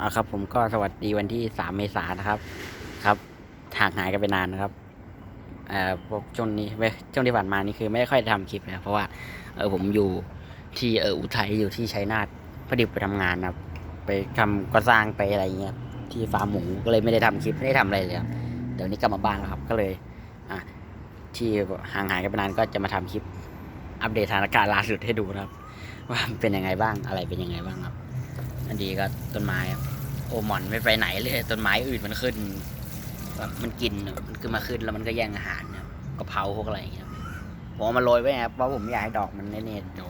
อาครับ ผมก็สวัสดีวันที่สามเมษายนนะครับ ครับห่างหายกันไปนานนะครับเอ่อพวกช่วงนี้ไม่ช่วงที่ผ่านมานี่คือไม่ค่อยได้ทำคลิปนะเพราะว่าเออผมอยู่ที่เอออุทัยอยู่ที่ชัยนาทพอดีไปทำงานนะครับ ไปทำก่อสร้างไปอะไรเงี้ยที่ฟาร์มหมูก็เลยไม่ได้ทำคลิปไม่ได้ทำอะไรเลยครับเดี๋ยวนี้กลับมาบ้านแล้วครับ ก็เลย อะที่ห่างหายกันไปนานก็จะมาทำคลิป อัปเดตสถานการณ์ล่าสุดให้ดูนะครับ ว่าเป็นยังไงบ้างอะไรเป็นยังไงบ้างครับ อันดีก็ต้นไม้ครับโอหมอนไม่ไปไหนเลยต้นไม้อื่นมันขึ้นแบบมันกินมันขึ้นมาขึ้นแล้วมันก็แย่งอาหารนะครับกะเพราพวกอะไรอย่างเงี้ยผมเอามาโรยไว้ครับเพราะผมอยากให้ดอกมันเน่ๆเดี๋ยว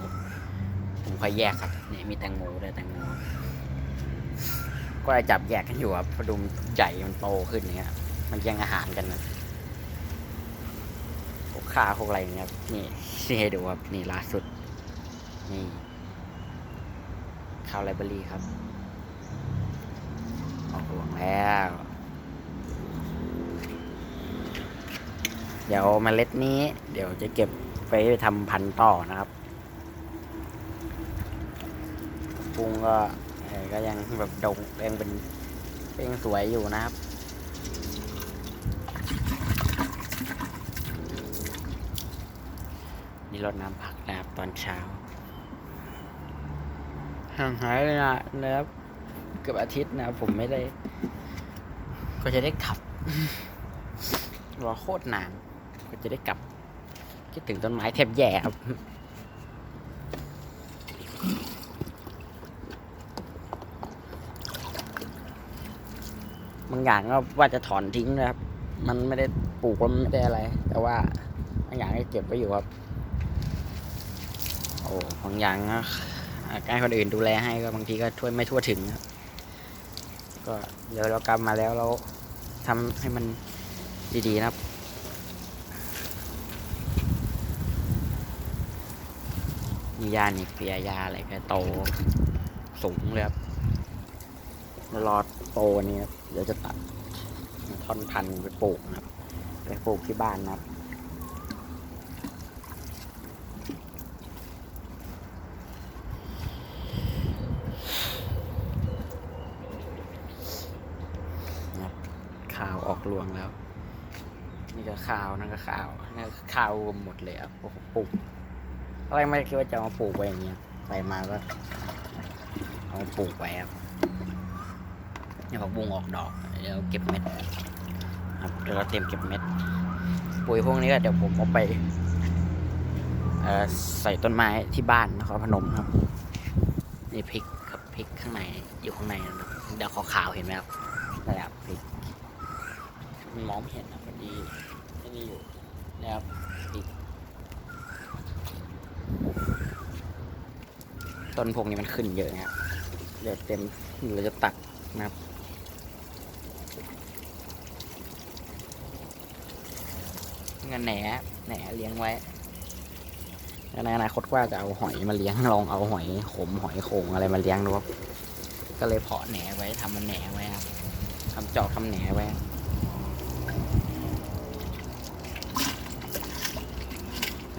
ผมค่อยแยกครับเนี่ยมีแตงโมด้วยแตงโมก็ได้จับแยกกันอยู่ครับพอดูมันใหญ่มันโตขึ้นอย่างเงี้ย มันแย่งอาหารกันนะพวกข้าวพวกอะไรเงี้ยนี่นี่ให้ดูครับนี่ล่าสุดนี่ ข้าวไลบรารีครับออกหลวงแล้ว เดี๋ยวเมล็ดนี้ เดี๋ยวจะเก็บไปทำพันธุ์ต่อนะครับปรุงก็ก็ยังแบบดงยังเป็นยังสวยอยู่นะครับนี่รดน้ำผักนะครับตอนเช้า ห่างหายเลยนะนะครับเกือบอาทิตย์นะผมไม่ได้ ก็จะได้กลับรอโคตรนานก็จะได้กลับคิดถึงต้นไม้แทบแย่ครับบางอย่างก็ว่าจะถอนทิ้งนะครับ มันไม่ได้ปลูกมันไม่ได้อะไร แต่ว่าบางอย่างก็เก็บไว้อยู่ครับ โอ้บางอย่างก็ การคนอื่นดูแลให้ก็บางทีก็ช่วยไม่ทั่วถึงครับก็เดี๋ยวเรากลับมาแล้วเราทำให้มันดีๆนะครับมียานี่เปียยาอะไรก็โตสูงเลยครับแล้วรอโตนี่ครับเดี๋ยวจะตัดท่อนพันธุ์ไปปลูกนะครับไปปลูกที่บ้านนะครับนะครับ ข่าวออกรวงแล้ว นี่ก็ข่าวนั่นก็ข่าวนี่ก็ข่าวรวมหมดเลยครับโอ้โหปลูกอะไรไม่คิดว่าจะมาปลูกไว้อย่างเงี้ยไปมาก็เอาปลูกไว้ครับนี่ผักบุ้งออกดอกเดี๋ยวเก็บเม็ดครับเดี๋ยวเราเตรียมเก็บเม็ด ปุ๋ยพวกนี้ก็เดี๋ยวผมเอาไปใส่ต้นไม้ที่บ้านนะครับพนมครับนี่พริกครับพริกข้างในอยู่ข้างในนะครับเดี๋ยวขาวๆเห็นไหมครับนั่นแหละครับ มันมองไม่เห็นนะพอดีไม่นี่อยู่นะครับพริกต้นพวกนี้มันขึ้นเยอะนะครับเดี๋ยวเต็มเราจะตัดนะครับเงินแหนแหนเลี้ยงไว้ในอนาคตว่าจะเอาหอยมาเลี้ยงลองเอาหอยขมหอยโขงอะไรมาเลี้ยงดูครับก็เลยเพาะแหนไว้ทำมันแหนไว้ครับทำจอกทำแหนไว้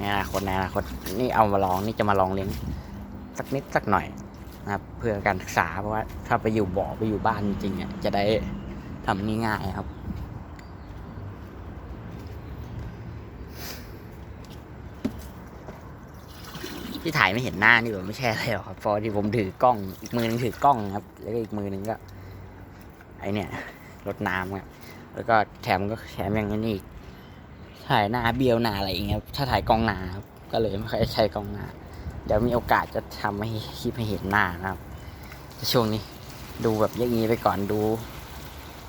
ในอนาคตในอนาคตนี่เอามาลองนี่จะมาลองเลี้ยงสักนิดสักหน่อยนะครับเพื่อการศึกษาเพราะว่าถ้าไปอยู่บ่อไปอยู่บ้านจริงๆอะจะได้ทำนี่ง่ายครับที่ถ่ายไม่เห็นหน้านี่แบบไม่ใช่อะไรหรอกครับพราะที่ผมถือกล้องอีกมือหนึงถือกล้องครับ แล้วก็อีกมือหนึงก็ ไอเนี่ยรดน้ำครับแล้วก็แถมก็แถมอย่างนี้อีก ถ่ายหน้าเบียวหน้าอะไรอย่างเงี้ยถ้าถ่ายกล้องหน้าครับก็เลยไม่ค่อยใช้กล้องหน้า เดี๋ยวมีโอกาสจะทำให้คลิปให้เห็นหน้านะครับช่วงนี้ดูแบบอย่างนี้ไปก่อนดู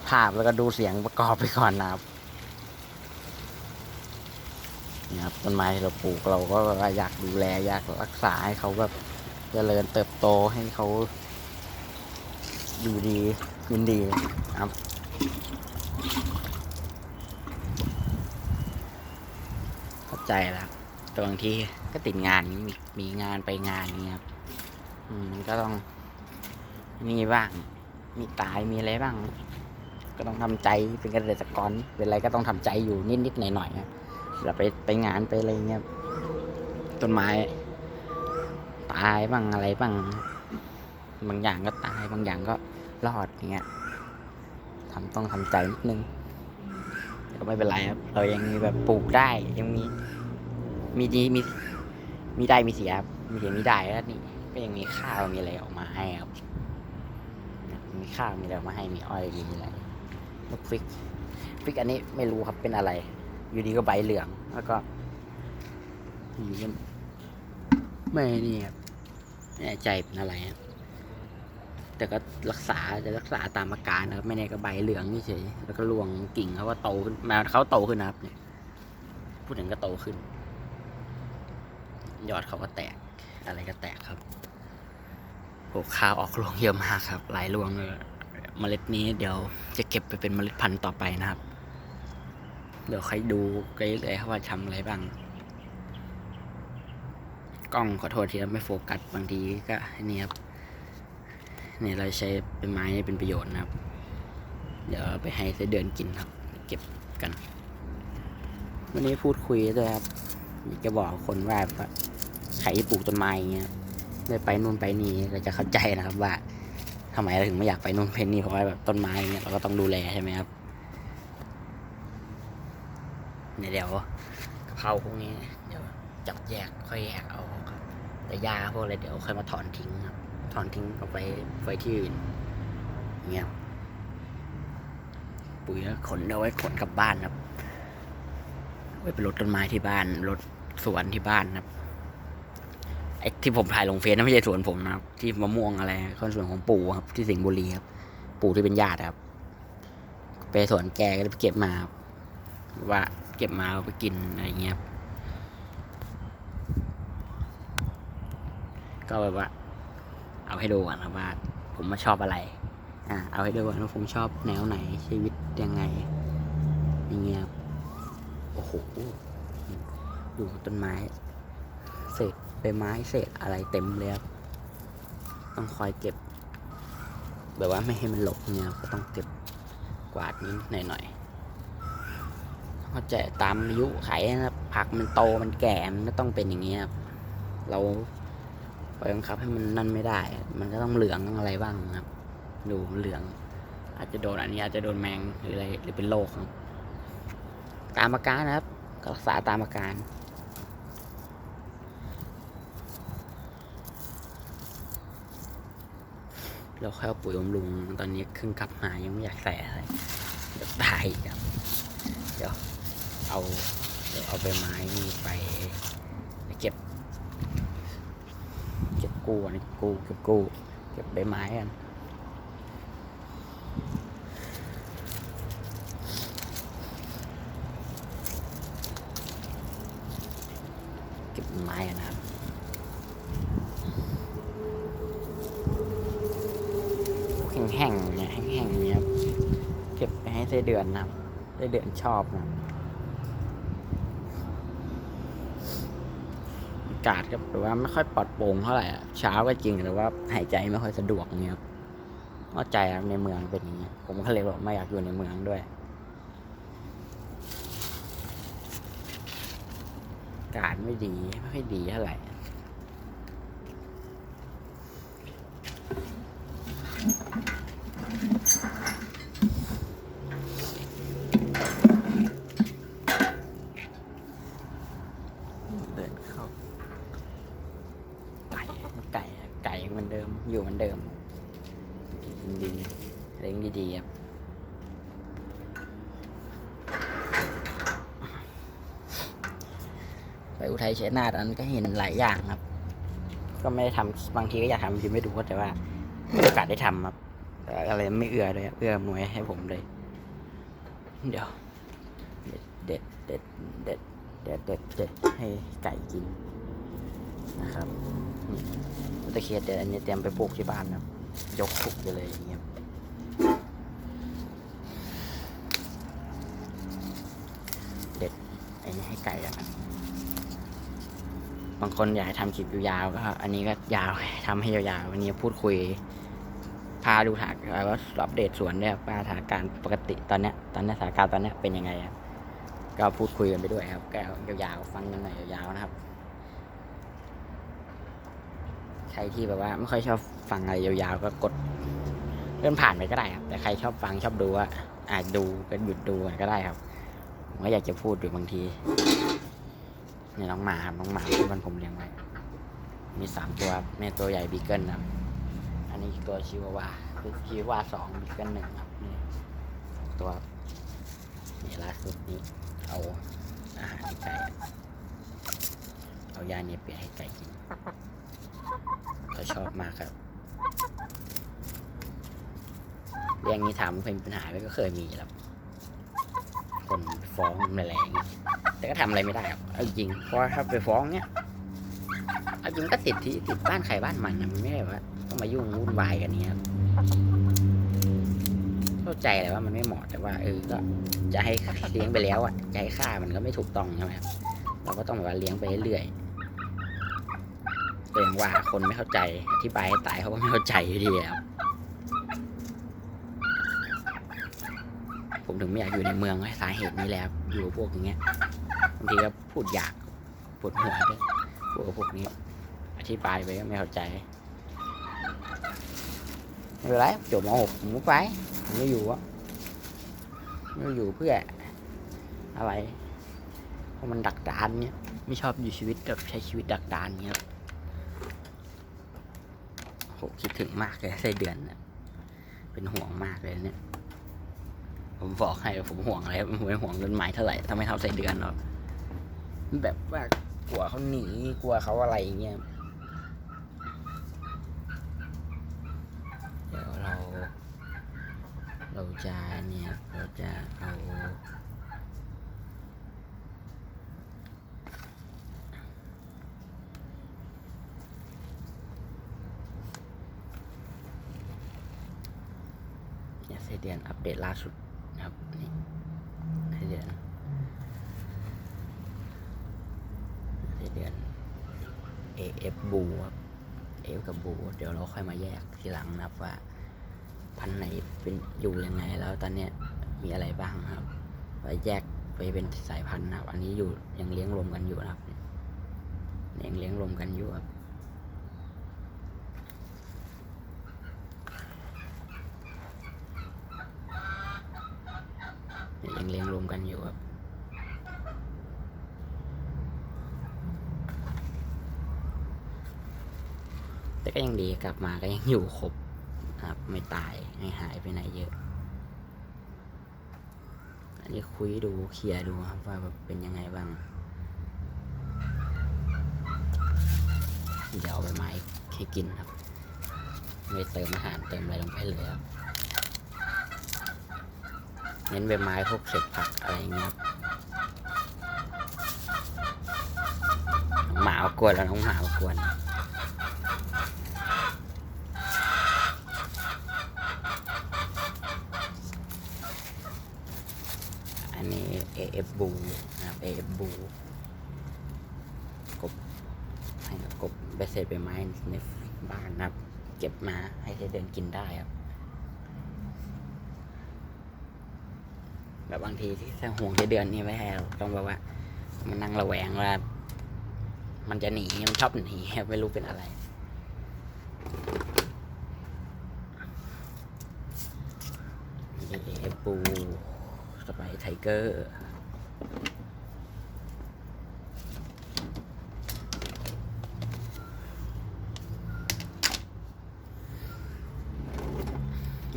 ภาพแล้วก็ดูเสียงประกอบไปก่อนนะครับนี่ครับต้นไม้ที่เราปลูกเราก็อยากดูแลอยากรักษาให้เขาแบบเจริญเติบโตให้เขาอยู่ดีกินดีครับ เข้า ใจแล้วแต่บางทีก็ติดงานมีมีงานไปงานเงี้ยครับมันก็ต้องมีบ้าง มีตายมีอะไรบ้าง ก็ต้องทำใจเป็นเกษตรกรเป็นอะไรก็ต้องทำใจอยู่นิดๆหน่อยๆครับเราไปไปงานไปอะไรเงี้ยต้นไม้ ตายบ้างอะไรบ้าง บางอย่างก็ตายบางอย่างก็รอดเงี้ยทำต้องทำใจนิดนึง ก็ไม่เป็นไรครับ เรายังมีแบบปลูกได้ยังมีมีดีมีมีได้มีเสียครับมีเสียมีได้แล้วนี่ก็ยังมีข้าวมีอะไรออกมาให้ครับ มีข้าวมีอะไรอกมาให้มีอ้อยมีอะไรลูกฟิกฟิกอันนี้ไม่รู้ครับเป็นอะไร อยู่ดีก็ใบเหลืองแล้วก็อยู่กันไม่นี่ครับไม่แน่ใจเป็นอะไรครับ แต่ก็รักษาจะรักษาตามอาการนะครับ ไม่แน่ก็ใบเหลืองเฉยแล้วก็รวงกิ่งเขาก็โตขึ้นแมาเขาโตขึ้นนะครับเนี่ยพูดถึงก็โตขึ้น ยอดเขาก็แตก อะไรก็แตกครับโอ้ข้าวออกรวงเยอะมากครับ หลายรวงเลยเมล็ดนี้เดี๋ยวจะเก็บไปเป็นเมล็ดพันธุ์ต่อไปนะครับ เดี๋ยวใครดูไปเรื่อยๆว่าทำอะไรบ้าง กล้องขอโทษทีไม่โฟกัสบางทีก็นี่ครับ เนี่ยเราใช้เป็นไม้เป็นประโยชน์นะครับ เดี๋ยวไปให้ไส้เดือนกินครับ เก็บกัน วันนี้พูดคุยด้วยครับอยากจะบอกคนว่าใครปลูกต้นไม้อย่างเงี้ยได้ไปนู่นไปนี่เราจะเข้าใจนะครับว่าทำไมเราถึงไม่อยากไปนู่นไปนี่เพราะว่าแบบต้นไม้เนี่ยเราก็ต้องดูแลใช่ไหมครับเนี่ยเดี๋ยวกะเพราพวกนี้เดี๋ยวจับแยกค่อยแยกเอาครับแต่หญ้าพวกอะไรเดี๋ยวค่อยมาถอนทิ้งครับ ถอนทิ้งเอาไปไว้ที่อื่นเงี้ยปุ๋ยขนเอาไว้ขนกลับบ้านครับไว้ไปรดต้นไม้ที่บ้านรดสวนที่บ้านครับไอ้ที่ผมถ่ายลงเฟซนั่นไม่ใช่สวนผมนะครับ ที่มะม่วงอะไรก็สวนของปู่ครับ ที่สิงห์บุรีครับ ปู่ที่เป็นญาติครับ ไปสวนแกก็ไปเก็บมาครับว่าเก็บมาเอาไปกินอะไรเงี้ยก็แบบว่า เอาให้ดูก่อนครับว่า ผมมาชอบอะไร อ่าเอาให้ดูก่อนว่าผมชอบแนวไหนชีวิตยังไงอย่างเงี้ยโอ้โหดูต้นไม้เศษใบไม้เศษอะไรเต็มเลยครับต้องคอยเก็บ แบบว่าไม่ให้มันหลกเนี่ยก็ต้องเก็บกวาดนิดหน่อยหน่อยๆเขาใจตามอายุไขนะครับผักมันโตมันแก่มันก็ต้องเป็นอย่างนี้ครับเรา ไปบังคับให้มันนั่นไม่ได้ มันก็ต้องเหลืองต้องอะไรบ้างครับ ดูมันเหลือง อาจจะโดนอันนี้อาจจะโดนแมงหรืออะไรหรือเป็นโรคครับ ตามอาการนะครับก็รักษาตามอาการเราค่อยเอาปุ๋ยบำรุงตอนนี้ครึ่งกลับมายังไม่อยากใส่อะไรเดี๋ยวตายอีกครับ เดี๋ยวเอาเดี๋ยวเอาใบไม้นี่ไปไปเก็บ เกู้อันนี้กู้เก็บกู้เก็บใบไม้กันเก็บไม้กันนะครับแห้งๆเนี่ยแห้งๆอย่างเนี้ยครับเก็บไปให้ไส้เดือนนะครับไส้เดือนชอบนะครับอากาศก็แบบว่าไม่ค่อยปลอดโปร่งเท่าไหร่เช้าก็จริงแต่ว่าหายใจไม่ค่อยสะดวกเนี่ยครับเข้าใจครับในเมืองเป็นอย่างเงี้ยผมก็เลยบอกไม่อยากอยู่ในเมืองด้วยอากาศไม่ดีไม่ค่อยดีเท่าไหร่ เดินเข้า ไก่ไก่ไก่เหมือนเดิม อยู่เหมือนเดิมกินดีเลี้ยงดีๆครับไปอุทั ยเชยนาทอันก็เห็นหลายอย่างครับ ก็ไม่ได้ทำบางทีก็อยากทำบางทีไม่ดูแต่ว่าไม่มีโอกาสได้ทำครับอะไรไม่เอื้อเลยเอื้อหน่วยให้ผมเลย เดี๋ยว เด็ดเด็ดเด็ดเด็ดเด็ดเด็ดให้ไก่กินนะครับนี่ตะเคียนเดี๋ยวอันนี้เตรียมไปปลูกที่บ้านนะครับยกถุกไปเลยอย่างเงี้ยเด็ดอันนี้ให้ไก่กันนะางคนอยากทำคลิปยาวๆก็อันนี้ก็ยาวทำให้ยาวๆวันนี้พูดคุย พาดูถากว่าอัปเดตสวนเนี่ยว่าสถานการณ์ปกติตอนเนี้ยตอนนี้สถานการณ์ตอนเนี้ยเป็นยังไงครับก็พูดคุยกันไปด้วยครับก็ยาวๆฟังกันหน่อยยาวๆนะครับ ใครที่แบบว่าไม่ค่อยชอบฟังอะไรยาวๆก็กดเลื่อนผ่านไปก็ได้ครับแต่ใครชอบฟังชอบดูอะอาจดูก็หยุดดูก็ได้ครับผมก็อยากจะพูดอยู่บางที นี่น้องหมาครับน้องหมาที่มันผมเลี้ยงไว้ มีสามตัวแม่ตัวใหญ่บีเกิลครับ อันนี้ตัวชิวาวาคือชิวาวาสองบีเกิลหนึ่งครับนี่สองตัวนี่ล่าสุดนี้เอาอาหารให้ไก่เอายาเนี่ยเปียให้ไก่กินเขาชอบมากครับเรื่องนี้ถามว่าเป็นปัญหาไหมก็เคยมีครับ คนฟ้องอะไรอย่างเงี้ย แต่ก็ทำอะไรไม่ได้ครับเอาจริงเพราะถ้าไปฟ้องเนี้ยเอาจริงก็ติดที่ติดบ้านใครบ้านมันนะมันไม่ได้ว่าต้องมายุ่งวุ่นวายกันเนี้ยครับเข้าใจแหละว่ามันไม่เหมาะแต่ว่าเออก็จะให้เลี้ยงไปแล้วอะจะให้ฆ่ามันก็ไม่ถูกต้องใช่ไหมครับเราก็ต้องแบบว่าเลี้ยงไปเรื่อยๆแต่องว่าคนไม่เข้าใจอธิบายให้ตายเขาก็ไม่เข้าใจอยู่ดีครับผมถึงไม่อยากอยู่ในเมืองไว้สาเหตุนี้แหละครับอยู่พวกอย่างเงี้ยางทีก็พูดอยากปวดหัวด้วยพวกพวกนี้ อธิบายไปก็ไม่เข้าใจไม่เป็นไรจบมหกผมก็ไปผมไม่อยู่อะไม่อยู่เพื่ออะไร เพราะมันดักดานเนี่ยไม่ชอบอยู่ชีวิตแบบใช้ชีวิตดักดานเนี้ยครับโหคิดถึงมากเลยไส้เดือนน่ะเป็นห่วงมากเลยเนี่ย ผมบอกให้ผมห่วงอะไรผมไม่ห่วงต้นไม้เท่าไหร่ทำไม่เท่าใส่เดือนหรอก แบบว่ากลัวเขาหนีกลัวเขาอะไรเงี้ยเดี๋ยวเรา เราจะเนี่ยเราจะเอาเนี่ยไส้เดือนอัปเดตล่าสุดนะครับนี่ให้เดือนให้เดือน AF บูครับ AF กั บู เดี๋ยวเราค่อยมาแยกทีหลังนะครับว่า พันธุ์ไหนเป็นอยู่ยังไงแล้วตอนเนี้ยมีอะไรบ้างครับไปแยกไปเป็นสายพันธุ์นะครับ อันนี้อยู่ยังเลี้ยงรวมกันอยู่นะครับยังเลี้ยงรวมกันอยู่ครับยังเลี้ยงรวมกันอยู่ครับ ก็ยังดีกลับมาก็ยังอยู่ครบครับ ไม่ตายไม่หายไปไหนเยอะ อันนี้คุยดูเคลียร์ดูครับว่าแบบเป็นยังไงบ้าง เดี๋ยวเอาไปไม้ให้กินครับ ไม่เติมอาหารเติมอะไรลงไปเลยครับเน้นใบไม้พวกเศษผักอะไรเงี้ยหมามากวนแล้วน้องหมามากวนอันนี้ AF บูนะครับ AF บูกบให้กับกบไปเศษใบไม้ในบ้านนะครับ เก็บมาให้ได้เดินกินได้ครับแบบบางทีที่ถ้าห่วงจะเดือนนี่ไม่ให้เราต้องแบบว่า มันนั่งระแวงว่ามันจะหนีมันชอบหนีไม่รู้เป็นอะไรเอฟบู ปูสไปไทเกอร์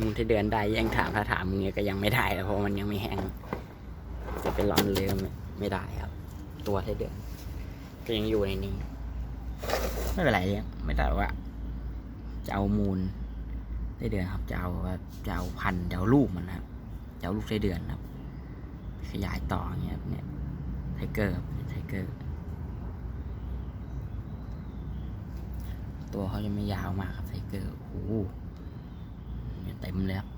มึงที่เดือนได้ยังถามถ้าถามมึงเนี่ยก็ยังไม่ได้แล้วเพราะมันยังไม่แห้งจะเป็นร้อนเลยไม่ได้ครับ ตัวที่เดือน ก็ยังอยู่ในนี้ ไม่เป็นไรเนี่ยไม่ได้ว่าจะเอามูลไส้เดือนครับจะเอาว่าจะเอาพันจะเอาลูกมันนะครับจะเอาลูกไส้เดือนครับ ขยายต่อเงี้ยเนี่ยไทเกอร์ไทเกอร์ตัวเขาจะไม่ยาวมากครับไทเกอร์โอ้โหเนี่ยเต็มเลยครับ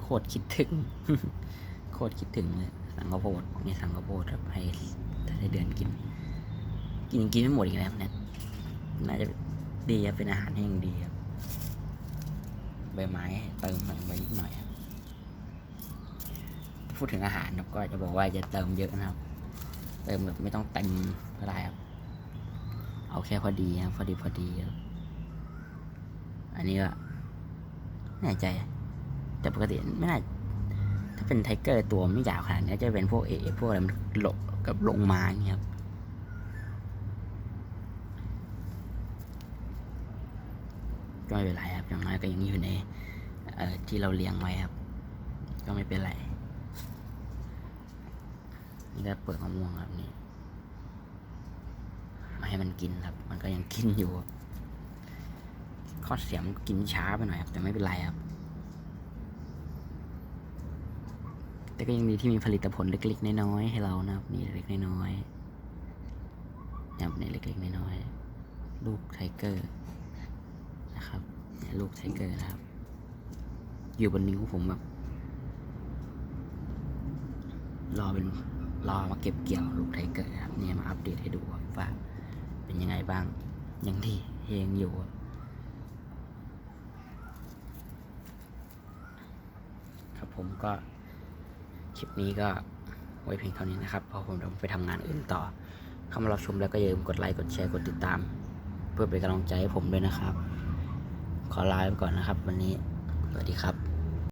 โคตรคิดถึง โคตรคิดถึงเลย สังกะโพดนี่สังกะโพดครับให้ให้เดือนกิน กินกินไม่หมดอีกแล้วเนี่ย น่าจะดีครับเป็นอาหารที่ยังดีครับ ใบไม้เติมลงไปนิดหน่อยพูดถึงอาหารครับก็จะบอกว่าจะเติมเยอะนะครับ เติมแบบไม่ต้องเต็มก็ได้ครับ เอาแค่พอดีครับพอดีพอดีครับอันนี้ก็แน่ใจ แต่ปกติไม่น่าถ้าเป็นไทเกอร์ตัวไม่ยาวขนาดนี้จะเป็นพวกเอพวกอะไรมันหลบกับลงมาอย่างเงี้ยครับ ก็ไม่เป็นไรครับอย่างน้อยก็ยังอยู่ในที่เราเลี้ยงไว้ครับ ก็ไม่เป็นไรนี่ก็เปิดมะม่วงครับนี่มาให้มันกินครับ มันก็ยังกินอยู่ครับข้อเสียมกินช้าไปหน่อยครับ แต่ไม่เป็นไรครับ แต่ก็ยังดีที่มีผลิตผลเล็กๆน้อยๆให้เรานะครับนี่เล็กๆน้อยๆนะครับนี่เล็กๆน้อยๆลูกไทเกอร์ นะครับเนี่ยลูกไทเกอร์นะครับ อยู่บนนิ้วผมแบบรอเป็นรอมาเก็บเกี่ยวลูกไทเกอร์นะครับเนี่ยมาอัปเดตให้ดูว่าเป็นยังไงบ้างยังที่ยังอยู่ครับครับผมก็คลิปนี้ก็ไว้เพียงเท่านี้นะครับ เพราะผมต้องไปทำงานอื่นต่อ เข้ามารับชมแล้วก็อย่าลืมกดไลค์ กดแชร์ กดติดตาม เพื่อเป็นกำลังใจให้ผมด้วยนะครับ ขอลาไปก่อนนะครับ วันนี้ สวัสดีครับ